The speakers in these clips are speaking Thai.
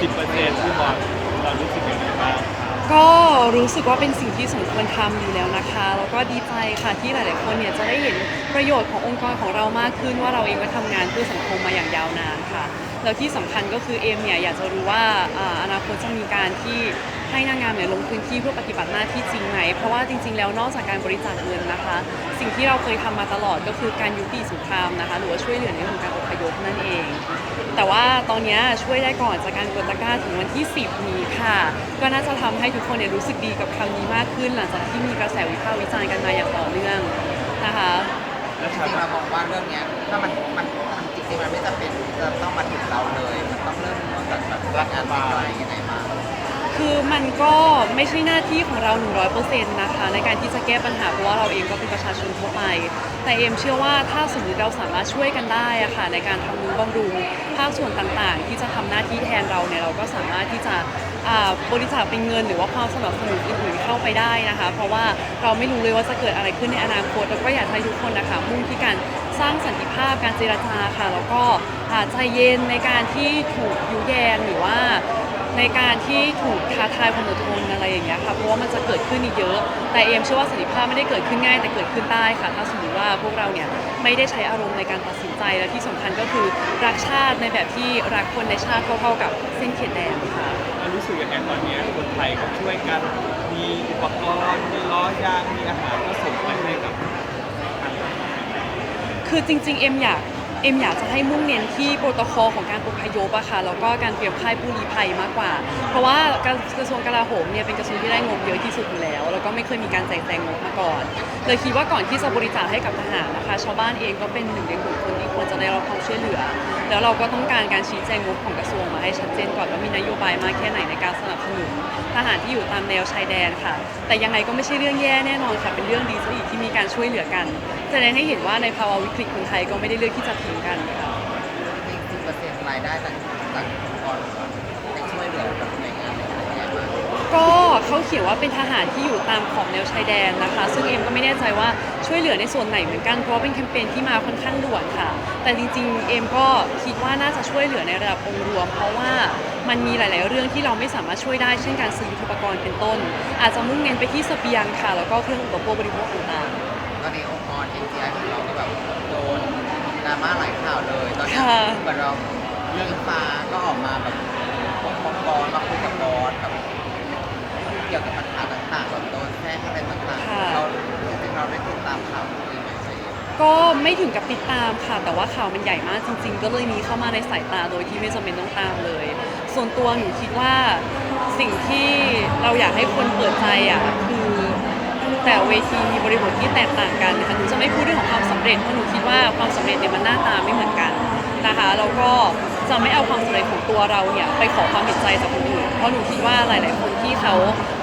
สิบเปอร์เซ็นต์ที่บอกเรารู้สึกยังไงบ้างก็รู้สึกว่าเป็นสิ่งที่สมควรทำอยู่แล้วนะคะ แล้วก็ดีใจค่ะที่หลาย ๆ คนเนี่ยจะได้เห็นประโยชน์ขององค์กรของเรามากขึ้นว่าเราเองก็ทำงานเพื่อสังคมมาอย่างยาวนานค่ะ แล้วที่สำคัญก็คือเอมเนี่ยอยากจะรู้ว่าอนาคตจะมีการที่ให้นางงามเนี่ยลงพื้นที่เพื่อปฏิบัติหน้าที่จริงไหม เพราะว่าจริง ๆ แล้วนอกจากการบริจาคเงินนะคะ สิ่งที่เราเคยทำมาตลอดก็คือการยุติสงครามนะคะ หรือว่าช่วยเหลือในเรื่องของการอพยพนั่นเอง แต่ว่าตอนนี้ช่วยได้ก่อนจากการกดตะกร้าถึงวันที่ 10 นี้ค่ะ ก็น่าจะทำให้ทุกคนเนี่ยรู้สึกดีกับคำนี้มากขึ้น หลังจากที่มีกระแสวิพากษ์วิจารณ์กันมาอย่างต่อเนื่องนะคะ แล้วจชาวริงๆบ้าเรานมองว่าเรื่องเนี้ยถ้ามันมัน ริงๆมันไม่จำเป็นจะต้องมาถึงเราเลย มันต้องเริ่มต้นจากแบบรักงานมาอะไรยังไงมาคือมันก็ไม่ใช่หน้าที่ของเรา 100%นะคะ ในการที่จะแก้ปัญหาเพราะว่าเราเองก็เป็นประชาชนทั่วไป แต่เอมเชื่อว่าถ้าสมมติเราสามารถช่วยกันได้อะค่ะในการทำนุบำรุงภาคส่วนต่างๆ ที่จะทำหน้าที่แทนเราเนี่ยเราก็สามารถที่จะ อ่าบริจาคเป็นเงินหรือว่าความสนับสนุนอื่นๆเข้าไปได้นะคะ เพราะว่าเราไม่รู้เลยว่าจะเกิดอะไรขึ้นในอนาคตแล้วก็อยากให้ทุกคนนะคะมุ่งที่การสร้างสันติภาพการเจรจาค่ะ แล้วก็ใจเย็นในการที่ถูกยุแยงหรือว่าในการที่ถูกท้าทายความอดทนอะไรอย่างเงี้ยค่ะ เพราะว่ามันจะเกิดขึ้นอีกเยอะ แต่เอมเชื่อว่าสันติภาพไม่ได้เกิดขึ้นง่ายแต่เกิดขึ้นได้ค่ะ ถ้าสมมติว่าพวกเราเนี่ยไม่ได้ใช้อารมณ์ในการตัดสินใจและที่สำคัญก็คือรักชาติในแบบที่รักคนในชาติเท่าๆกับเส้นเขตแดนค่ะ รู้สึกยังไงตอนเนี้ยคนไทยก็ช่วยกัน มีอุปกรณ์ มีล้อยาง มีอาหารก็ส่งไปให้กับทางคือจริงๆ เอ็มอยากเอ็มอยากจะให้มุ่งเน้นที่โปรโตคอลของการอพยพอะค่ะแล้วก็การเตรียมค่ายผู้ลี้ภัยมากกว่า เพราะว่ากระทรวงกลาโหมเนี่ยเป็นกระทรวงที่ได้งบเยอะที่สุดอยู่แล้ว แล้วก็ไม่เคยมีการแจกแจงงบมาก่อนเลยคิดว่าก่อนที่จะบริจาคให้กับทหารนะคะ ชาวบ้านเองก็เป็นหนึ่งในกลุ่มคน ควรจะได้รับความช่วยเหลือ แล้วเราก็ต้องการการชี้แจงงบของกระทรวงมาให้ชัดเจนก่อนว่ามีนโยบายมากแค่ไหนในการสนับสนุนทหารที่อยู่ตามแนวชายแดนค่ะ แต่ยังไงก็ไม่ใช่เรื่องแย่แน่นอนค่ะ เป็นเรื่องดีซะอีกที่มีการช่วยเหลือกัน แสดงให้เห็นว่าในภาวะวิกฤตคนไทยก็ไม่ได้เลือกที่จะทิ้งกันค่ะจริงๆเปอร์เซ็นต์รายได้จากจากองค์กร ก็เขาเขียนว่าเป็นทหารที่อยู่ตามขอบแนวชายแดนนะคะ ซึ่งเอ็มก็ไม่แน่ใจว่าช่วยเหลือในส่วนไหนเหมือนกันเพราะว่าเป็นแคมเปญที่มาค่อนข้างด่วนค่ะ แต่จริงๆเอ็มก็คิดว่าน่าจะช่วยเหลือในระดับองค์รวม เพราะว่ามันมีหลาย ๆ เรื่องที่เราไม่สามารถช่วยได้เช่นการซื้อยุทโธปกรณ์เป็นต้น อาจจะมุ่งเน้นไปที่เสบียงค่ะ แล้วก็เครื่องอุปโภคบริโภคต่างตอนนี้องค์กร NGI ของเราก็แบบโดนดราม่าหลายข่าวเลย ตอนนี้ค่ะเหมือนเราเรื่องฟ้าก็ออกมาแบบองค์กรมาคุยกับบอสกับ เกี่ยวกับปัญหาต่างๆแบบโดนแทรกอะไรต่างๆ เราจริงๆเราได้ติดตามข่าวนี้ไหมใช่ไหมๆก็ไม่ถึงกับติดตามค่ะ แต่ว่าข่าวมันใหญ่มากจริง ๆ ก็เลยมีเข้ามาในสายตาโดยที่ไม่จำเป็นต้องตามเลย ส่วนตัวหนูคิดว่าสิ่งที่เราอยากให้คนเปิดใจอะคือแต่เวทีมีบริบทที่แตกต่างกันนะคะหนูจะไม่พูดเรื่องของความสำเร็จเพราะหนูคิดว่าความสำเร็จเนี่ยมันหน้าตาไม่เหมือนกันนะคะแล้วก็ จะไม่เอาความสำเร็จของตัวเราเนี่ยไปขอความเห็นใจจากคนอื่น เพราะหนูคิดว่าหลาย ๆ คนที่เขา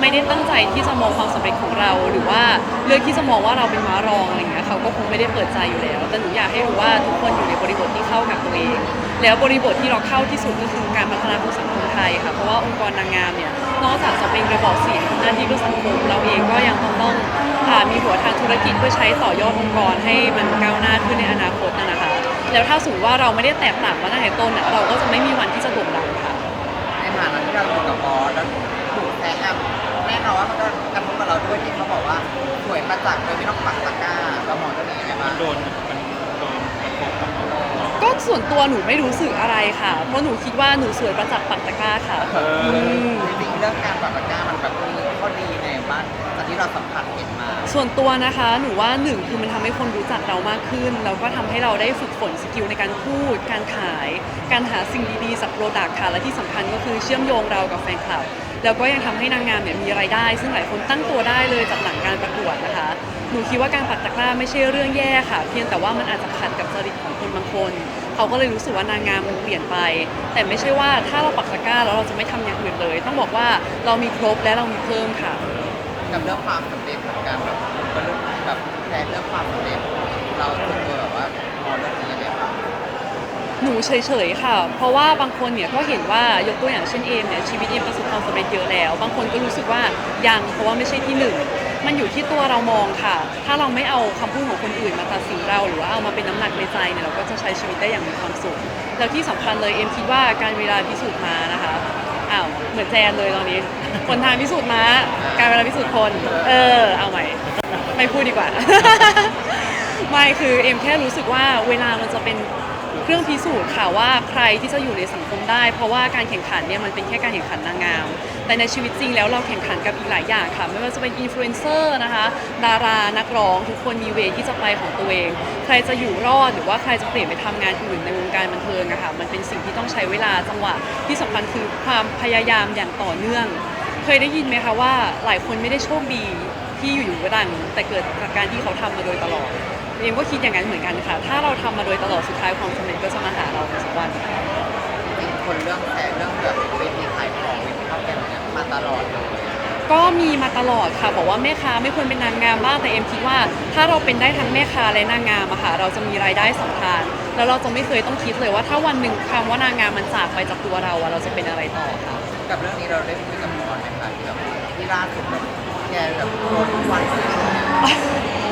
ไม่ได้ตั้งใจที่จะมองความสำเร็จของเรา หรือว่าเลือกที่จะมองว่าเราเป็นม้ารองอะไรอย่างเงี้ยเขาก็คงไม่ได้เปิดใจอยู่แล้ว แต่หนูอยากให้รู้ว่าทุกคนอยู่ในบริบทที่เข้ากับตัวเอง แล้วบริบทที่เราเข้าที่สุดก็คือการพัฒนาของสังคมไทยค่ะ เพราะว่าองค์กรนางงามเนี่ยนอกจากจะเป็นกระบอกเสียงหน้าที่เพื่อสังคมเราเองก็ยังต้องต้องมีหัวทางธุรกิจเพื่อใช้ต่อยอดองค์กรให้มันก้าวหน้าขึ้นในอนาคตนะคะ แล้วถ้าสมมติว่าเราไม่ได้แตกต่างมาตั้งแต่ต้นน่ะเราก็จะไม่มีวันที่จะโด่งดังค่ะในฐานะที่เราอยู่กับบอสแล้วถูกแซะอัพแน่นอนว่ามันก็กระทบกับเราด้วยที่เขาบอกว่าสวยประจักษ์โดยไม่ต้องปักตะกร้าเรามองเรื่องนี้ยังไงบ้างโดนมันโดนกระทบกับเราก็ส่วนตัวหนูไม่รู้สึกอะไรค่ะ เพราะหนูคิดว่าหนูสวยประจักษ์ปักตะกร้าค่ะ เออมจริงๆเรื่องการปักตะกร้า ส่วนตัวนะคะหนูว่าหนึ่งคือมันทำให้คนรู้จักเรามากขึ้น แล้วก็ทำให้เราได้ฝึกฝนสกิลในการพูด การขาย การหาสิ่งดีๆจากโปรดักต์ค่ะและที่สำคัญก็คือเชื่อมโยงเรากับแฟนคลับแล้วก็ยังทำให้นางงามเนี่ยมีรายได้ ซึ่งหลายคนตั้งตัวได้เลยจากหลังการประกวดนะคะ หนูคิดว่าการปักตะกร้าไม่ใช่เรื่องแย่ค่ะ เพียงแต่ว่ามันอาจจะขัดกับจริตของคนบางคน เขาก็เลยรู้สึกว่านางงามมันเปลี่ยนไป แต่ไม่ใช่ว่าถ้าเราปักตะกร้าแล้วเราจะไม่ทำอย่างอื่นเลย ต้องบอกว่าเรามีครบและเรามีเพิ่มค่ะ กับเรื่องความสำเร็จของการแบบบรรลุแบบแทนเรื่องความสำเร็จเราส่วนตัวแบบว่ามองเรื่องนี้ยังไงบ้างหนูเฉยๆค่ะ เพราะว่าบางคนเนี่ยก็เห็นว่ายกตัวอย่างเช่นเอมเนี่ยชีวิตเอมประสบความสำเร็จเยอะแล้ว บางคนก็รู้สึกว่ายังเพราะว่าไม่ใช่ที่หนึ่งมันอยู่ที่ตัวเรามองค่ะ ถ้าเราไม่เอาคำพูดของคนอื่นมาตัดสินเราหรือว่าเอามาเป็นน้ำหนักในใจเนี่ยเราก็จะใช้ชีวิตได้อย่างมีความสุข แล้วที่สำคัญเลยเอ็มคิดว่าการเวลาพิสูจน์มานะคะ อ้าวเหมือนแจนเลยตอนนี้คนทางพิสูจน์ม้าการเวลาพิสูจน์คน เออ เอาใหม่ไม่พูดดีกว่า ไม่คือเอ็มแค่รู้สึกว่าเวลามันจะเป็น เครื่องพิสูจน์ค่ะว่าใครที่จะอยู่ในสังคมได้ เพราะว่าการแข่งขันเนี่ยมันเป็นแค่การแข่งขันนางงาม แต่ในชีวิตจริงแล้วเราแข่งขันกับอีกหลายอย่างค่ะ ไม่ว่าจะเป็นอินฟลูเอนเซอร์นะคะดารานักร้องทุกคนมีเวที่จะไปของตัวเอง ใครจะอยู่รอดหรือว่าใครจะเปลี่ยนไปทำงานอื่นในวงการบันเทิงอะค่ะมันเป็นสิ่งที่ต้องใช้เวลาจังหวะที่สำคัญคือความพยายามอย่างต่อเนื่อง เคยได้ยินไหมคะว่าหลายคนไม่ได้โชคดีที่อยู่ๆก็ดังแต่เกิดจากการที่เขาทำมาโดยตลอด เอ็มก็คิดอย่างนั้นเหมือนกันค่ะ ถ้าเราทำมาโดยตลอดสุดท้ายความสำเร็จก็จะมาหาเราในสักวันจริงๆคนเรื่องแชร์เรื่องแบบเวทีขายของเวทีข้าวแกงเนี่ยมาตลอดเลยก็มีมาตลอดค่ะ บอกว่าแม่ค้าไม่ควรเป็นนางงามบ้างแต่เอ็มคิดว่าถ้าเราเป็นได้ทั้งแม่ค้าและนางงามอะค่ะเราจะมีรายได้สองทางแล้วเราจะไม่เคยต้องคิดเลยว่าถ้าวันหนึ่งคำว่านางงามมันจากไปจากตัวเราอะเราจะเป็นอะไรต่อค่ะกับเรื่องนี้เราได้คุยกับพรไหมคะที่แบบที่ล่าสุดแบบแกแบบโดนทุกวันเลยเนี่ย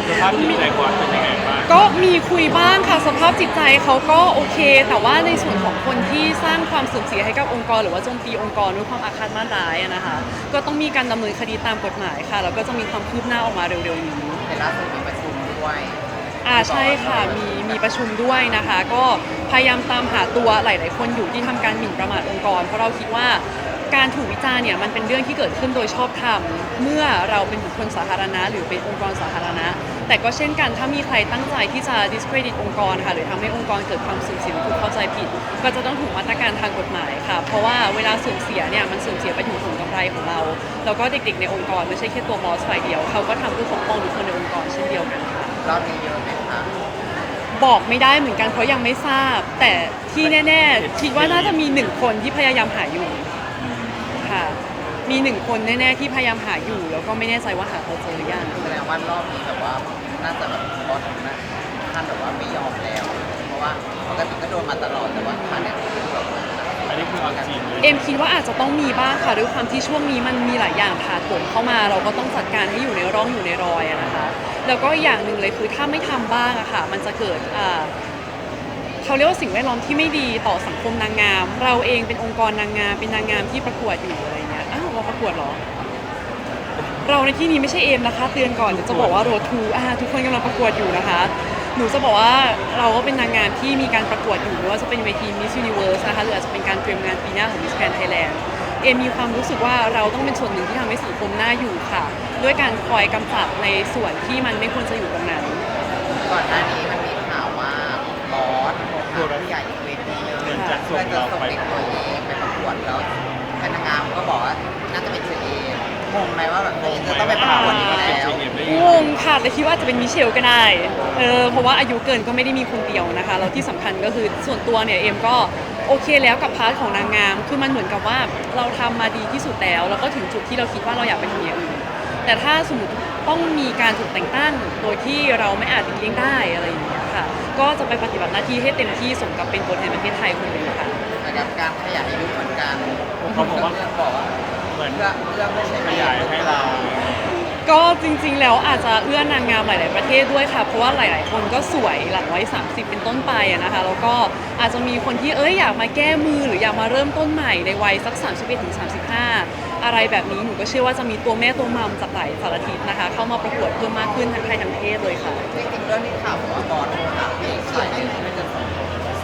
สภาพจิตใจก่อนเป็นยังไงบ้างก็มีคุยบ้างค่ะสภาพจิตใจเขาก็โอเค แต่ว่าในส่วนของคนที่สร้างความเสื่อมเสียให้กับองค์กร หรือว่าโจมตีองค์กรด้วยความอาฆาตมาตร้ายอะนะคะ ก็ต้องมีการดำเนินคดีตามกฎหมายค่ะแล้วก็จะมีความคืบหน้าออกมาเร็วๆนี้ แต่ล่าสุดมีประชุมด้วยอ่าใช่ค่ะมีมีประชุมด้วยนะคะ ก็พยายามตามหาตัวหลาย ๆ คนอยู่ที่ทำการหมิ่นประมาทองค์กร เพราะเราคิดว่า การถูกวิจารณ์เนี่ยมันเป็นเรื่องที่เกิดขึ้นโดยชอบธรรมเมื่อเราเป็นบุคคลสาธารณะ หรือเป็นองค์กรสาธารณะ แต่ก็เช่นกันถ้ามีใครตั้งใจที่จะ discredit องค์กรค่ะหรือทำให้องค์กรเกิดความสื่อมเสียหรือถูกเข้าใจผิด ก็จะต้องถูกมาตรการทางกฎหมายค่ะ เพราะว่าเวลาสื่อมเสียเนี่ยมันสื่อมเสียไปถึงผลกำไรของเรา แล้วก็เด็กๆ ในองค์กรไม่ใช่แค่ตัวบอสฝ่ายเดียวเขาก็ทำเพื่อปกป้องทุกคนในองค์กรเช่นเดียวกันค่ะรอบนี้เยอะไหมคะบอกไม่ได้เหมือนกันเพราะยังไม่ทราบ แต่ที่แน่ ๆ คิดว่าน่าจะมีหนึ่งคนที่พยายามหาอยู่ ค่ะ มีหนึ่งคนแน่ๆที่พยายามหาอยู่ แล้วก็ไม่แน่ใจว่าหาเขาเจอหรือยังแสดงว่ารอบนี้แบบว่าน่าจะแบบบอสนะท่านแบบว่าไม่ยอมแล้ว เพราะว่าปกติก็โดนมาตลอดแต่ว่าครั้งเนี้ยคือแบบอันนี้คือเอาจริงเลยเอ็มคิดว่าอาจจะต้องมีบ้างค่ะด้วยความที่ช่วงนี้มันมีหลายอย่างถาโถมเข้ามา เราก็ต้องจัดการให้อยู่ในร่องอยู่ในรอยอะนะคะ แล้วก็อีกอย่างหนึ่งเลยคือถ้าไม่ทำบ้างอะค่ะ มันจะเกิดอ่า เขาเรียกว่าสิ่งแวดล้อมที่ไม่ดีต่อสังคมนางงาม เราเองเป็นองค์กรนางงามเป็นนางงามที่ประกวดอยู่อะไรเงี้ยอ้าวเราประกวดเหรอ เราในที่นี้ไม่ใช่เอมนะคะ เตือนก่อนเดี๋ยวจะบอกว่าโรทูอ่าทุกคนกำลังประกวดอยู่นะคะ หนูจะบอกว่าเราก็เป็นนางงามที่มีการประกวดอยู่ไม่ว่าจะเป็นเวที Miss Universe นะคะหรืออาจจะเป็นการเตรียมงานปีหน้าของ Miss Grand Thailand เอมมีความรู้สึกว่าเราต้องเป็นส่วนหนึ่งที่ทำให้สังคมน่าอยู่ค่ะ ด้วยการคอยกำจัดในส่วนที่มันไม่ควรจะอยู่ตรงนั้นก่อนหน้านี้ ส่เพื่องจะเราไปเด็กตัวเองไปประกวดแล้วคณะงามก็บอกว่าน่าจะเป็นเชอเอมงงไหมว่าแบบตัวเองจะต้องไปประกวดอีกแล้วงงยังงค่ะ แต่คิดว่าอาจจะเป็นมิเชลก็ได้เออเพราะว่าอายุเกินก็ไม่ได้มีคนเดียวนะคะแล้วที่สำคัญก็คือส่วนตัวเนี่ยเอ็มก็โอเคแล้วกับพาร์ทของนางงาม คือมันเหมือนกับว่าเราทำมาดีที่สุดแล้ว แล้วก็ถึงจุดที่เราคิดว่าเราอยากไปทำอย่างอื่นแต่ถ้าสมมติต้องมีการถูกแต่งตั้งโดยที่เราไม่อาจหลีกเลี่ยงได้อะไรอย่างเงี้ยค่ะ ก็จะไปปฏิบัติหน้าที่ให้เต็มที่สมกับเป็นตัวแทนประเทศไทยคนหนึ่งค่ะ นะครับการขยายอายุเหมือนกันเขาบอกว่าเรื่องบอกว่าเหมือนเพื่อเพื่อไม่ใช่ขยายให้เรา ก็จริงๆ แล้วอาจจะเอื้อนางงามหลาย ๆ ประเทศด้วยค่ะ เพราะว่าหลาย ๆ คนก็สวยหลังวัย30 เป็นต้นไปอะนะคะ แล้วก็อาจจะมีคนที่เอ้ยอยากมาแก้มือหรืออยากมาเริ่มต้นใหม่ในวัยสัก 31ถึง35 อะไรแบบนี้หนูก็เชื่อว่าจะมีตัวแม่ตัวมัมจากหลายสารทิศนะคะ เข้ามาประกวดเพิ่มมากขึ้นทั้งไทยทั้งประเทศเลยค่ะจริงๆเรื่องนี้ข่าวบอกว่าบอสโทรหาผู้ใหญ่ฝ่ายหนึ่งที่จะส่ง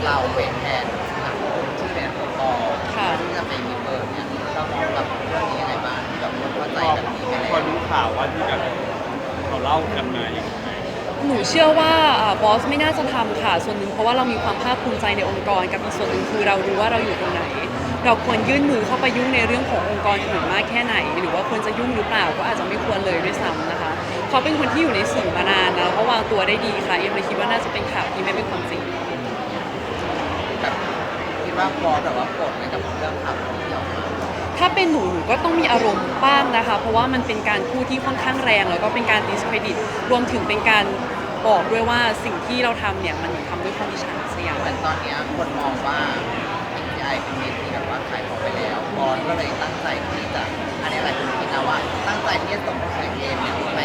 เราเป็นแทนหลังคนที่เป็นองค์กรค่ะที่จะไปมีเปิดเนี่ยเรามองกับเรื่องนี้ยังไงบ้างที่แบบคนเข้าใจพอแบบนี้ไปพอแล้วรู้ข่าวว่าที่แบบเขาเล่ากันมาอย่างไรหนูเชื่อว่าอ่าบอสไม่น่าจะทำค่ะ ส่วนหนึ่งเพราะว่าเรามีความภาคภูมิใจในองค์กรกับอีกส่วนหนึ่งคือเรารู้ว่าเราอยู่ตรงไหน เราควรยื่นมือเข้าไปยุ่งในเรื่องขององค์กรอื่นมากแค่ไหน หรือว่าควรจะยุ่งหรือเปล่าก็อาจจะไม่ควรเลยด้วยซ้ำนะคะ เขาเป็นคนที่อยู่ในสื่อมานานนะแล้วก็วางตัวได้ดีค่ะเอ็มเลยคิดว่าน่าจะเป็นข่าวที่ไม่เป็นความจริงแบบคิดว่าบอสแบบว่าโกรธไหมกับเรื่องข่าวที่ออกมาถ้าเป็นหนูหนูก็ต้องมีอารมณ์บ้างนะคะ เพราะว่ามันเป็นการพูดที่ค่อนข้างแรง แล้วก็เป็นการ discredit รวมถึงเป็นการบอกด้วยว่าสิ่งที่เราทำเนี่ยมันทำด้วยความอิจฉาริษยาแต่ตอนเนี้ยคนมองว่า MTI เป็นเวทีแบบว่า ขายของไปแล้วบอลก็เลยตั้งใจที่จะอันนี้หลายคนคิดนะว่า ตั้งใจที่จะส่งกระแเกมเนี่ยไป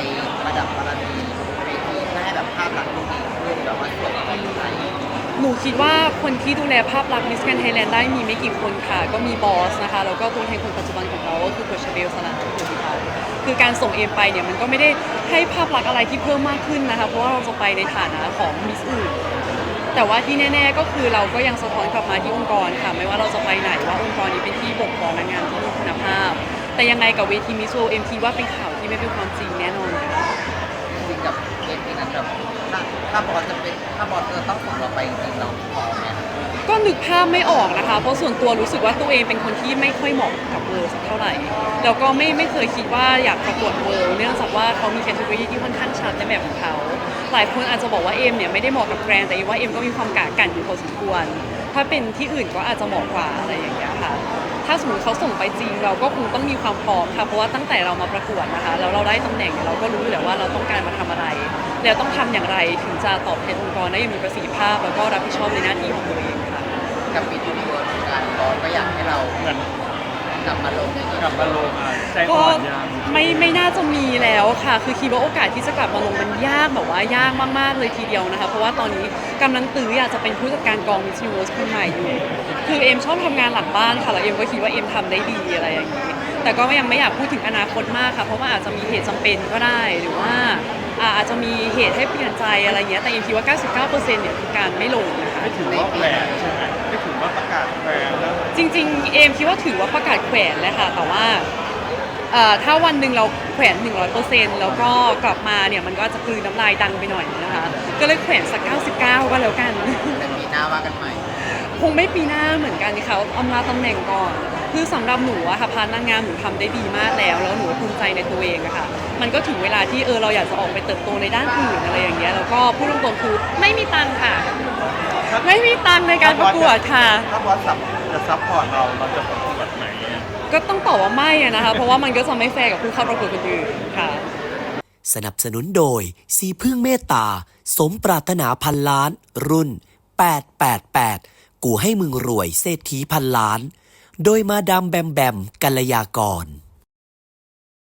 ประดับประดีเวทีเพื่ให้แบบภาพลักษณ์ดูดีขึ้นแบบว่าสวยไปไทหนูคิดว่าคนที่ดูแลภาพลักษณ์มิสแกนไทยแลนด์ได้มีไม่กี่คนค่ะ ก็มีบอสนะคะ แล้วก็ตัวแทนคนปัจจุบันของเราก็คือโคชเบลสลาทุกคนค่ะคือการส่งเอมไปเนี่ยมันก็ไม่ได้ให้ภาพลักษณ์อะไรที่เพิ่มมากขึ้นนะคะ เพราะว่าเราจะไปในฐานะของมิสอื่น แต่ว่าที่แน่ ๆ ก็คือเราก็ยังสะท้อนกลับมาที่องค์กรค่ะ ไม่ว่าเราจะไปไหนว่าองค์กรนี้เป็นที่บ่งบอกนางงามที่มีคุณภาพ แต่ยังไงกับเวทีมิสโ m เอ็มทีว่าเป็นข่าวที่ไม่เป็นความจริงแน่นอนค่ะจริงๆกับเวทีนั้นแบบถ้าถ้าบอสจะเป็นถ้าบอสเออต้องส่งเราไปจริงๆเราพร้อมไหมก็นึกภาพไม่ออกนะคะ เพราะส่วนตัวรู้สึกว่าตัวเองเป็นคนที่ไม่ค่อยเหมาะกับเวิร์สักเท่าไหร่ แล้วก็ไม่ไม่เคยคิดว่าอยากประกวดเวิร์เนื่องจากว่าเขามีแคตตาล็อที่ค่อนข้างชัดในแบบของเขา หลายคนอาจจะบอกว่าเอมเนี่ยไม่ได้เหมาะกับแกรนด์แต่เอมว่าเอมก็มีความกากันอยู่พอสมควร ถ้าเป็นที่อื่นก็อาจจะเหมาะกว่าอะไรอย่างเงี้ยค่ะ ถ้าสมมติเขาส่งไปจริงเราก็คงต้องมีความพร้อมค่ะ เพราะว่าตั้งแต่เรามาประกวดนะคะแล้วเราได้ตำแหน่งเนี่ยเราก็รู้อยู่แล้วว่าเราต้องการมาทำอะไร แล้วต้องทำอย่างไรถึงจะตอบแทนองค์กรได้อย่างมีประสิทธิภาพ แล้วก็รับผิดชอบในหน้าที่ของตัวเองค่ะกับปีทูนิเวิร์สการบอสก็อยากให้เราเหมือน กลับมาลงกลับมาลงอะใจก็อ่อนยังไม่ไม่น่าจะมีแล้วค่ะ คือคิดว่าโอกาสที่จะกลับมาลงมันยากแบบว่ายากมากๆเลยทีเดียวนะคะ เพราะว่าตอนนี้กำลังตื้ออยากจะเป็นผู้จัดการกองมิส s u น i เ e ร์สคนใหม่อยู่ คือเอ็มชอบทำงานหลังบ้านค่ะแล้วเอ็มก็คิดว่าเอ็มทำได้ดีอะไรอย่างนี้ แต่ก็ยังไม่อยากพูดถึงอนาคตมากค่ะ เพราะว่าอาจจะมีเหตุจำเป็นก็ได้หรือว่าอ่าอาจจะมีเหตุให้เปลี่ยนใจอะไรเงี้ย แต่เอ็มคิดว่า 99%เนี่ยคือการไม่ลงนะคะ ไม่ถือว่าแหวนใช่ไหมไม่ถือว่าประกาศแหวนแล้ว จริง ๆ เอมคิดว่าถือว่าประกาศแขวนเลยค่ะแต่ว่าเอ่อถ้าวันหนึ่งเราแขวน 100%แล้วก็กลับมาเนี่ยมันก็อาจจะกลืนน้ำลายดังไปหน่อยนะคะ ก็เลยแขวนสัก 99 ก็แล้วกัน แต่ปีหน้าว่ากันใหม่ คงไม่ปีหน้าเหมือนกันค่ะอำลาตำแหน่งก่อน คือสำหรับหนูอะค่ะพานนางงามหนูทำได้ดีมากแล้ว แล้วหนูภูมิใจในตัวเองอะค่ะ มันก็ถึงเวลาที่เออเราอยากจะออกไปเติบโตในด้านอื่นอะไรอย่างเงี้ย แล้วก็พูดตรงๆคือไม่มีตังค์ค่ะ ไม่มีตังค์ในการประกวดค่ะ ถ้าบอสสับ จะซัพพอร์ตเราเราจะประกวดไหนก็ต้องตอบว่าไม่อะนะคะ เพราะว่ามันก็จะไม่แฟร์กับผู้เข้าประกวดคนอื่นค่ะ สนับสนุนโดยสีพึ่งเมตตา สมปรารถนาพันล้าน รุ่น 888 กูให้มึงรวยเศรษฐีพันล้าน โดยมาดามแบมแบมกัลยากร